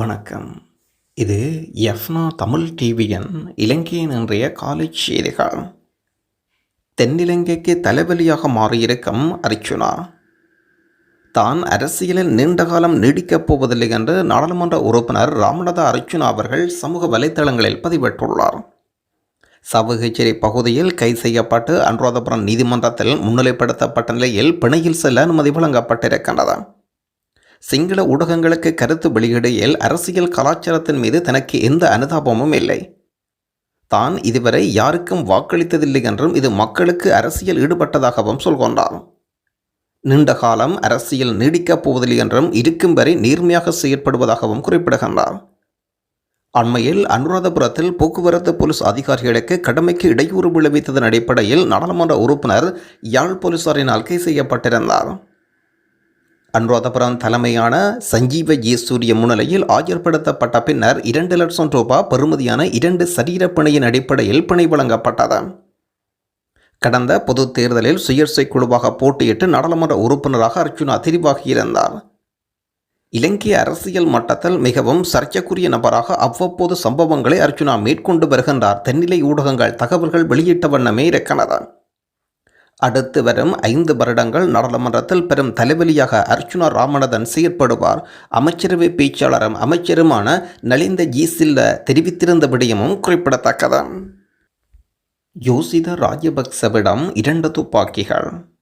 வணக்கம். இது எஃப்னா தமிழ் டிவியின் இலங்கையின் இன்றைய காலை செய்திகள். தென்னிலங்கைக்கு தலைவலியாக மாறியிருக்கும் அர்ச்சுனா தான் அரசியலில் நீண்ட காலம் நீடிக்கப் போவதில்லை என்று நாடாளுமன்ற உறுப்பினர் ராமநாத அர்ச்சுனா அவர்கள் சமூக வலைத்தளங்களில் பதிவிட்டுள்ளார். சவகச்சேரி பகுதியில் கைது செய்யப்பட்டு அனுராதபுரம் நீதிமன்றத்தில் முன்னிலைப்படுத்தப்பட்ட நிலையில் பிணையில் செல்ல அனுமதி வழங்கப்பட்டிருக்கின்றது சிங்கள ஊடகங்களுக்கு கருத்து வெளியிடையில் அரசியல் கலாச்சாரத்தின் மீது தனக்கு எந்த அனுதாபமும் இல்லை. தான் இதுவரை யாருக்கும் வாக்களித்ததில்லை என்றும் இது மக்களுக்கு அரசியல் ஈடுபட்டதாகவும் சொல்கொண்டார் நீண்ட காலம் அரசியல் நீடிக்கப் போவதில்லை என்றும் இருக்கும் வரை நேர்மையாக செயற்படுவதாகவும் குறிப்பிடுகின்றார் அண்மையில் அனுராதபுரத்தில் போக்குவரத்து போலீஸ் அதிகாரிகளுக்கு கடமைக்கு இடையூறு விளைவித்ததன் அடிப்படையில் நாடாளுமன்ற உறுப்பினர் யாழ் போலீசாரினால் கைது செய்யப்பட்டிருந்தார். அனுராதபுரம் தலைமையான சஞ்சீவ ஜெயசூரிய முன்னிலையில் ஆஜர்படுத்தப்பட்ட பின்னர் இரண்டு லட்சம் ரூபாய் பெறுமதியான இரண்டு சரீரப்பணியின் அடிப்படையில் பிணை வழங்கப்பட்டது. கடந்த பொது தேர்தலில் சுயேட்சை குழுவாக போட்டியிட்டு நாடாளுமன்ற உறுப்பினராக அர்ச்சுனா தெரிவாகியிருந்தார். இலங்கை அரசியல் மட்டத்தில் மிகவும் சர்ச்சைக்குரிய நபராக அவ்வப்போது சம்பவங்களை அர்ச்சுனா மேற்கொண்டு வருகின்றார். தென்னிலை ஊடகங்கள் தகவல்கள் வெளியிட்ட வண்ணமே இருக்கிறது அடுத்து வரும் ஐந்து வருடங்கள் நாடாளுமன்றத்தில் பெரும் தலைவலியாக அர்ச்சுனா ராமநாதன் செயற்படுவார். அமைச்சரவை பேச்சாளரும் அமைச்சருமான நலிந்த ஜி. சில்ல தெரிவித்திருந்த விடயமும் குறிப்பிடத்தக்கது. யோசித ராஜபக்சவிடம் இரண்டு துப்பாக்கிகள்.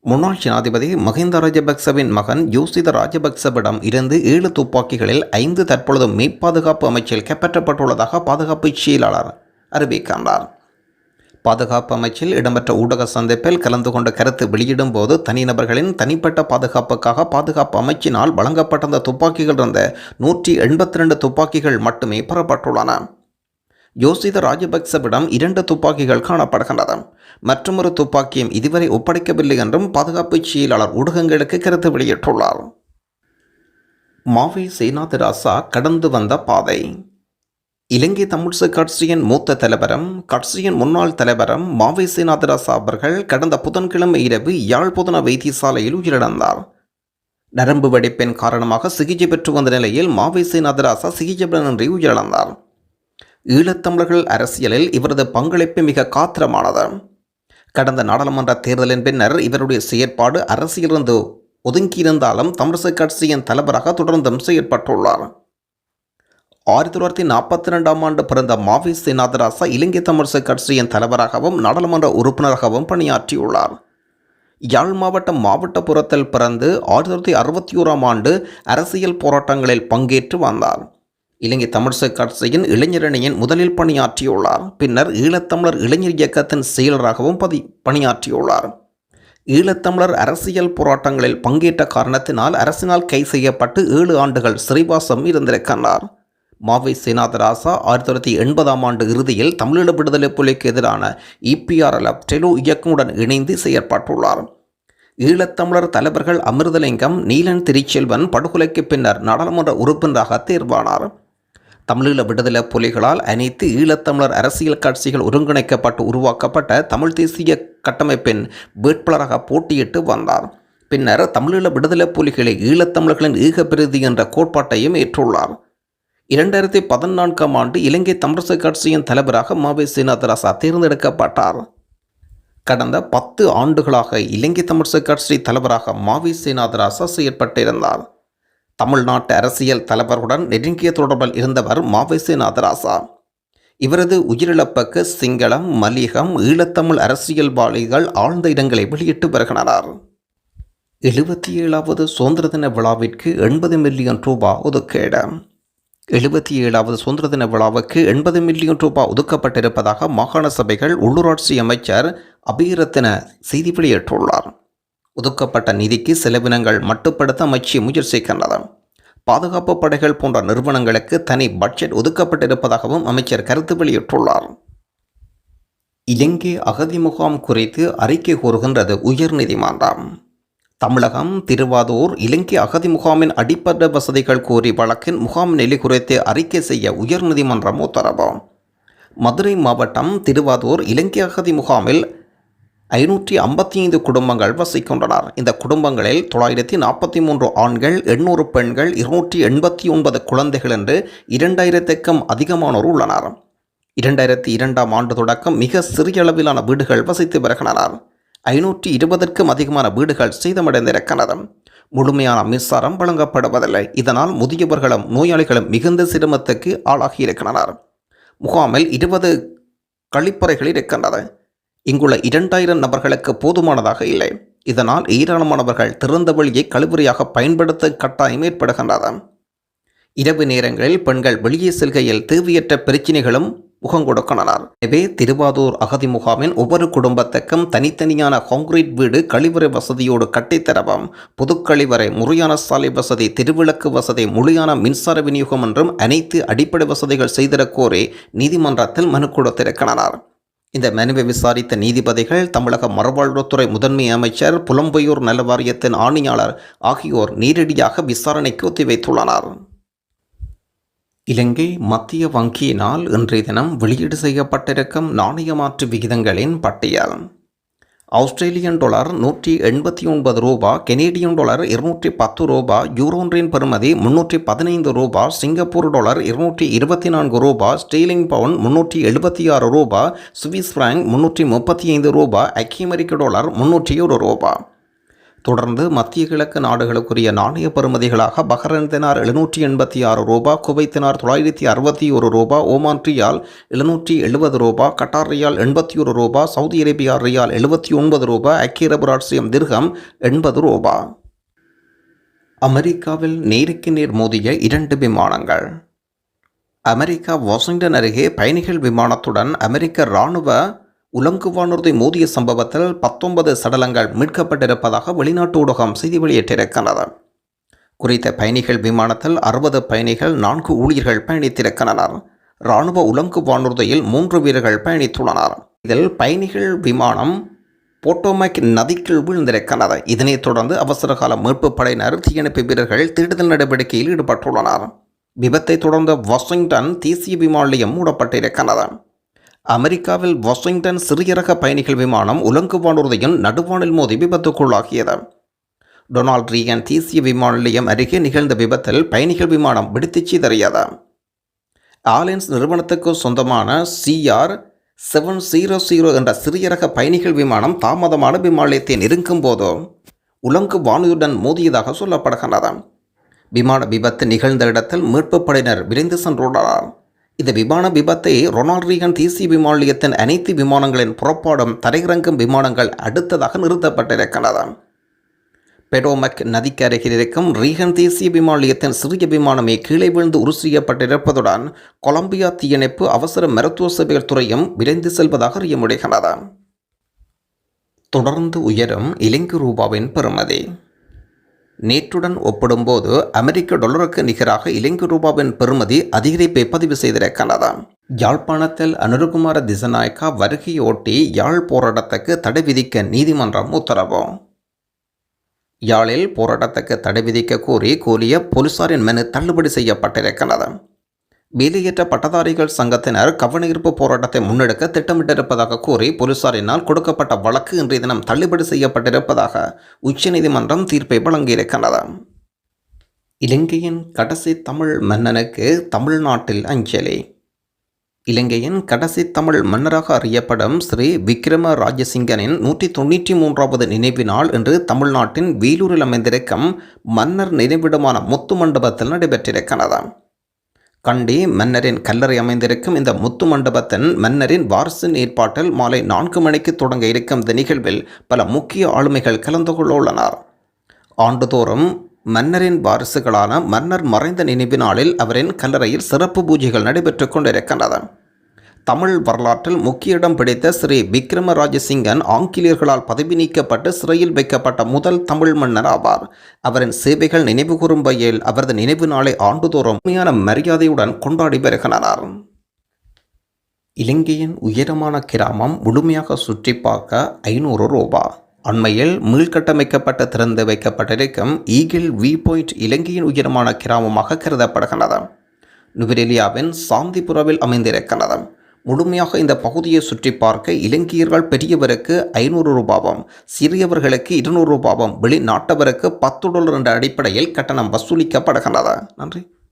முன்னாள் ஜனாதிபதி மஹிந்த ராஜபக்சவின் மகன் யோசித ராஜபக்சவிடம் இருந்து ஏழு துப்பாக்கிகளில் ஐந்து தற்பொழுது மெய்ப்பாதுகாப்பு அமைச்சில் கைப்பற்றப்பட்டுள்ளதாக பாதுகாப்பு செயலாளர் அறிவிக்கின்றார். பாதுகாப்பு அமைச்சில் இடம்பெற்ற ஊடக சந்திப்பில் கலந்து கொண்ட கருத்து வெளியிடும் போது தனிநபர்களின் தனிப்பட்ட பாதுகாப்புக்காக பாதுகாப்பு அமைச்சினால் வழங்கப்பட்ட துப்பாக்கிகள் இருந்த நூற்றி எண்பத்தி ரெண்டு துப்பாக்கிகள் மட்டுமே பெறப்பட்டுள்ளன. யோசித ராஜபக்சவிடம் இரண்டு துப்பாக்கிகள் காணப்படுகின்றன. மற்றொரு துப்பாக்கியும் இதுவரை ஒப்படைக்கவில்லை என்றும் பாதுகாப்பு செயலாளர் ஊடகங்களுக்கு கருத்து வெளியிட்டுள்ளார். மாவி சேனாதிராசா கடந்து வந்த பாதை. இலங்கை தமிழ்ச கட்சியின் மூத்த தலைவரும் கட்சியின் முன்னாள் தலைவரும் மாவை சேனாதிராசா அவர்கள் கடந்த புதன்கிழமை இரவு யாழ்ப்புதன வைத்தியசாலையில் உயிரிழந்தார். நரம்பு வெடிப்பின் காரணமாக சிகிச்சை பெற்று வந்த நிலையில் மாவை சேனாதிராசா சிகிச்சை பலனின்றி உயிரிழந்தார். ஈழத்தமிழர்கள் அரசியலில் இவரது பங்களிப்பு மிக காத்திரமானது. கடந்த நாடாளுமன்ற தேர்தலின் பின்னர் இவருடைய செயற்பாடு அரசியலிருந்து ஒதுங்கியிருந்தாலும் தமிழிசை கட்சியின் தலைவராக தொடர்ந்தும் செயற்பட்டுள்ளார். ஆயிரத்தி தொள்ளாயிரத்தி நாற்பத்தி ரெண்டாம் ஆண்டு பிறந்த மாவி சீனாதராசா இலங்கை தமிழிசை கட்சியின் தலைவராகவும் நாடாளுமன்ற உறுப்பினராகவும் பணியாற்றியுள்ளார். யாழ் மாவட்டம் மாவட்டபுரத்தில் பிறந்து ஆயிரத்தி தொள்ளாயிரத்தி அறுபத்தி ஓராம் ஆண்டு அரசியல் போராட்டங்களில் பங்கேற்று வந்தார். இலங்கை தமிழிசை கட்சியின் இளைஞரணியின் முதலில் பணியாற்றியுள்ளார். பின்னர் ஈழத்தமிழர் இளைஞர் இயக்கத்தின் செயலராகவும் பதி பணியாற்றியுள்ளார். ஈழத்தமிழர் அரசியல் போராட்டங்களில் பங்கேற்ற காரணத்தினால் அரசினால் கை செய்யப்பட்டு ஏழு ஆண்டுகள் சிறைவாசம் இருந்திருக்கின்றார். மாவை சேனாதராசா ஆயிரத்தி தொள்ளாயிரத்தி எண்பதாம் ஆண்டு இறுதியில் தமிழீழ விடுதலை புலிக்கு எதிரான இபிஆர்எல்எஃப் டெலு இயக்கமுடன் இணைந்து செயற்பட்டுள்ளார். ஈழத்தமிழர் தலைவர்கள் அமிர்தலிங்கம் நீலன் திருச்செல்வன் படுகொலைக்கு பின்னர் நாடாளுமன்ற உறுப்பினராக தேர்வானார். தமிழீழ விடுதலை புலிகளால் அனைத்து ஈழத்தமிழர் அரசியல் கட்சிகள் ஒருங்கிணைக்கப்பட்டு உருவாக்கப்பட்ட தமிழ் தேசிய கட்டமைப்பின் வேட்பாளராக போட்டியிட்டு வந்தார். பின்னர் தமிழீழ விடுதலை புலிகளை ஈழத்தமிழர்களின் ஈகப்பிரதி என்ற கோட்பாட்டையும் ஏற்றுள்ளார். இரண்டாயிரத்தி பதினான்காம் ஆண்டு இலங்கை தமிழிசை கட்சியின் தலைவராக மாவே சீனாதராசா தேர்ந்தெடுக்கப்பட்டார். கடந்த பத்து ஆண்டுகளாக இலங்கை தமிழிசை கட்சி தலைவராக மாவி சீனாதராசா செயற்பட்டிருந்தார். தமிழ்நாட்டு அரசியல் தலைவருடன் நெருங்கிய தொடர்பில் இருந்தவர் மாவை சீனாதராசா. இவரது உயிரிழப்புக்கு சிங்களம் மலிகம் ஈழத்தமிழ் அரசியல்வாதிகள் ஆழ்ந்த இடங்களை வெளியிட்டு வருகின்றனர். எழுபத்தி ஏழாவது சுதந்திர தின விழாவிற்கு எண்பது மில்லியன் ரூபாய் ஒதுக்கீடு. எழுபத்தி ஏழாவது சுதந்திர தின விழாவுக்கு எண்பது மில்லியன் ரூபாய் ஒதுக்கப்பட்டிருப்பதாக மாகாண சபைகள் உள்ளூராட்சி அமைச்சர் அபிரத்தின செய்தி வெளியிட்டுள்ளார். ஒதுக்கப்பட்ட நிதிக்கு செலவினங்கள் மட்டுப்படுத்த அமைச்சு முயற்சிக்கின்றது பாதுகாப்பு படைகள் போன்ற நிறுவனங்களுக்கு தனி பட்ஜெட் ஒதுக்கப்பட்டிருப்பதாகவும் அமைச்சர் கருத்து வெளியிட்டுள்ளார். இலங்கை அகதி முகாம் குறித்து அறிக்கை கூறுகின்றது உயர்நீதிமன்றம். தமிழகம் திருவாரூர் இலங்கை அகதி முகாமின் அடிப்படை வசதிகள் கோரி வழக்கின் முகாம் நிலை குறித்து அறிக்கை செய்ய உயர்நீதிமன்றம் உத்தரவு மதுரை மாவட்டம் திருவாரூர் இலங்கை அகதி முகாமில் ஐநூற்றி ஐம்பத்தி ஐந்து குடும்பங்கள் வசிக்கின்றனர். இந்த குடும்பங்களில் தொள்ளாயிரத்தி நாற்பத்தி மூன்று ஆண்கள் எண்ணூறு பெண்கள் இருநூற்றி எண்பத்தி ஒன்பது குழந்தைகள் என்று இரண்டாயிரத்துக்கும் அதிகமானோர் உள்ளனர். இரண்டாயிரத்தி இரண்டாம் ஆண்டு தொடக்கம் மிக சிறிய அளவிலான வீடுகள் வசித்து வருகின்றனர். ஐநூற்றி இருபதற்கும் அதிகமான வீடுகள் சேதமடைந்திருக்கிறது முழுமையான மின்சாரம் வழங்கப்படுவதில்லை. இதனால் முதியவர்களும் நோயாளிகளும் மிகுந்த சிரமத்துக்கு ஆளாகியிருக்கின்றனர். முகாமில் இருபது கழிப்பறைகள் இருக்கின்றன. இங்குள்ள இரண்டாயிரம் நபர்களுக்கு போதுமானதாக இல்லை. இதனால் ஏராளமானவர்கள் திறந்த வழியை கழிவுறையாக பயன்படுத்த கட்டாயம் ஏற்படுகின்றது இரவு நேரங்களில் பெண்கள் வெளியே செல்கையில் தேவையற்ற பிரச்சினைகளும் முகம் எனவே திருவாதூர் அகதி முகாமின் ஒவ்வொரு குடும்பத்துக்கும் தனித்தனியான கான்கிரீட் வீடு கழிவறை வசதியோடு கட்டித்தரவும் பொது கழிவறை முறையான சாலை வசதி திருவிளக்கு வசதி முழுமையான மின்சார விநியோகம் என்றும் அனைத்து அடிப்படை வசதிகள் செய்திடக் கோரி நீதிமன்றத்தில் மனு கொடுத்திருக்கின்றனர் இந்த மனுவை விசாரித்த நீதிபதிகள் தமிழக மறுவாழ்வுத்துறை முதன்மை அமைச்சர் புலம்பெயூர் நல வாரியத்தின் ஆணையாளர் ஆகியோர் நேரடியாக விசாரணைக்கு ஒத்திவைத்துள்ளனர். இலங்கை மத்திய வங்கியினால் இன்றைய தினம் வெளியீடு செய்யப்பட்டிருக்கும் நாணய மாற்று விகிதங்களின் பட்டியல். ஆஸ்திரேலியன் டாலர் நூற்றி எண்பத்தி ஒன்பது ரூபா கெனேடியன் டாலர் இருநூற்றி பத்து ரூபா யூரோன்றின் பெறுமதி முன்னூற்றி பதினைந்து ரூபா சிங்கப்பூர் டாலர் இருநூற்றி இருபத்தி நான்கு ரூபா ஸ்டீலிங் பவுன் முன்னூற்றி எழுபத்தி ஆறு ரூபா சுவிஸ் பிராங்க் முன்னூற்றி முப்பத்தி ஐந்து ரூபா ஐக்கிய அமெரிக்க டாலர் முன்னூற்றி ஒரு ரூபா. தொடர்ந்து மத்திய கிழக்கு நாடுகளுக்குரிய நாணய பெறுமதிகளாக பஹ்ரைன் தினார் எழுநூற்றி எண்பத்தி ஆறு ரூபா குவைத்தினார் தொள்ளாயிரத்தி அறுபத்தி ஒரு ரூபா ஓமான் ரியால் எழுநூற்றி எழுபது ரூபா கட்டார் ரியால் எண்பத்தி ஒரு ரூபா சவுதி அரேபியா ரியால் எழுபத்தி ஒன்பது ரூபா ஐக்கிய திர்கம் எண்பது ரூபா. அமெரிக்காவில் நேருக்கு நேர் மோதிய இரண்டு விமானங்கள். அமெரிக்கா வாஷிங்டன் அருகே பயணிகள் விமானத்துடன் அமெரிக்க இராணுவ உலங்கு வானூர்தி மோதிய சம்பவத்தில் பத்தொன்பது சடலங்கள் மீட்கப்பட்டிருப்பதாக வெளிநாட்டு ஊடகம் செய்தி வெளியிட்டிருக்கிறது. குறித்த பயணிகள் விமானத்தில் அறுபது பயணிகள் நான்கு ஊழியர்கள் பயணித்திருக்கின்றனர். இராணுவ உலங்கு வானூர்தியில் மூன்று வீரர்கள் பயணித்துள்ளனர். இதில் பயணிகள் விமானம் போட்டோமேக் நதிக்குள் விழுந்திருக்கிறது இதனைத் தொடர்ந்து அவசரகால மீட்பு படையினர் தீயணைப்பு வீரர்கள் தேடுதல் நடவடிக்கையில் ஈடுபட்டுள்ளனர். விபத்தை தொடர்ந்து வாஷிங்டன் தேசிய விமான நிலையம் மூடப்பட்டிருக்கிறது அமெரிக்காவில் வாஷிங்டன் சிறிய ரக பயணிகள் விமானம் உலங்கு வானூர்தியின் நடுவானில் மோதி விபத்துக்குள்ளாகியது டொனால்ட் ரீகன் தேசிய விமான நிலையம் அருகே நிகழ்ந்த விபத்தில் பயணிகள் விமானம் வெடித்துச் சிதறியது. ஆலியன்ஸ் நிறுவனத்துக்கு சொந்தமான சிஆர் செவன் ஜீரோ ஜீரோ என்ற சிறிய ரக பயணிகள் விமானம் தாமதமான விமான நிலையத்தை நெருங்கும் போது உலங்கு வானூருடன் மோதியதாக சொல்லப்படுகின்றது. விமான விபத்து நிகழ்ந்த இடத்தில் மீட்புப் படையினர் விரைந்து சென்றுள்ளனர். இந்த விமான விபத்தை ரொனால்ட் ரீகன் தேசிய விமான நிலையத்தின் அனைத்து விமானங்களின் புறப்பாடும் தரையிறங்கும் விமானங்கள் அடுத்ததாக நிறுத்தப்பட்டிருக்கின்றன. பெடோமக் நதிக்கு அருகில் இருக்கும் ரீகன் தேசிய விமான நிலையத்தின் சிறிய விமானமே கீழே விழுந்து உருசியப்பட்டிருப்பதுடன் கொலம்பியா தீயணைப்பு அவசர மருத்துவ சேவைகள் துறையும் விரைந்து செல்வதாக அறிய முடிகிறது தொடர்ந்து உயரும் இலங்கை ரூபாவின் பெறுமதி நேற்றுடன் ஒப்பிடும்போது அமெரிக்க டாலருக்கு நிகராக இலங்கை ரூபாவின் பெறுமதி அதிகரிப்பை பதிவு செய்திருக்கிறது. யாழ்ப்பாணத்தில் அனுருகுமார திசநாயக்கா வருகையொட்டி யாழ் போராட்டத்துக்கு தடை விதிக்க நீதிமன்றம் உத்தரவு. யாழில் போராட்டத்துக்கு தடை விதிக்க கோரி கூறிய போலீசாரின் மனு தள்ளுபடி செய்யப்பட்டிருக்கிறது. வேலையற்ற பட்டதாரிகள் சங்கத்தினர் கவனஈர்ப்பு போராட்டத்தை முன்னெடுக்க திட்டமிட்டிருப்பதாக கூறி போலீசாரினால் கொடுக்கப்பட்ட வழக்கு இன்றைய தினம் தள்ளுபடி செய்யப்பட்டிருப்பதாக உச்சநீதிமன்றம் தீர்ப்பை வழங்கியிருக்கிறது. இலங்கையின் கடைசி தமிழ் மன்னனுக்கு தமிழ்நாட்டில் அஞ்சலி. இலங்கையின் கடைசி தமிழ் மன்னராக அறியப்படும் ஸ்ரீ விக்ரம ராஜசிங்கனின் நூற்றி தொண்ணூற்றி மூன்றாவது நினைவு நாள் இன்று தமிழ்நாட்டின் வேலூரில் அமைந்திருக்கும் மன்னர் நினைவிடமான முத்து மண்டபத்தில் நடைபெற்றிருக்கிறது. கண்டி மன்னரின் கல்லறை அமைந்திருக்கும் இந்த முத்து மண்டபத்தின் மன்னரின் வாரிசு ஏற்பாட்டில் மாலை நான்கு மணிக்கு தொடங்க இருக்கும் இந்த நிகழ்வில் பல முக்கிய ஆளுமைகள் கலந்து கொள்ள உள்ளனர் ஆண்டுதோறும் மன்னரின் வாரிசுகளான மன்னர் மறைந்த நினைவு நாளில் அவரின் கல்லறையில் சிறப்பு பூஜைகள் நடைபெற்றுக் கொண்டிருக்கின்றன. தமிழ் வரலாற்றில் முக்கிய இடம் பிடித்த ஸ்ரீ விக்ரம ராஜசிங்கன் ஆங்கிலேயர்களால் பதவி நீக்கப்பட்டு சிறையில் வைக்கப்பட்ட முதல் தமிழ் மன்னர் ஆவார். அவரின் சேவைகள் நினைவுகூரும் வகையில் அவரது நினைவு நாளை ஆண்டுதோறும் உண்மையான மரியாதையுடன் கொண்டாடி வருகின்றனர். இலங்கையின் உயரமான கிராமம் முழுமையாக சுற்றி பார்க்க ஐநூறு ரூபா. அண்மையில் மீள்கட்டமைக்கப்பட்ட திறந்து வைக்கப்பட்டிருக்கும் ஈகிள் வி பாயிண்ட் இலங்கையின் உயரமான கிராமமாக கருதப்படுகின்றது. நுவரெலியாவின் சாந்திபுராவில் அமைந்திருக்கிறது முழுமையாக இந்த பகுதியை சுற்றி பார்க்க இலங்கையர்கள் பெரியவருக்கு ஐநூறு ரூபாவும் சிறியவர்களுக்கு இருநூறு ரூபாவும் வெளிநாட்டவருக்கு பத்து டாலர் என்ற அடிப்படையில் கட்டணம் வசூலிக்கப்படுகின்றது. நன்றி.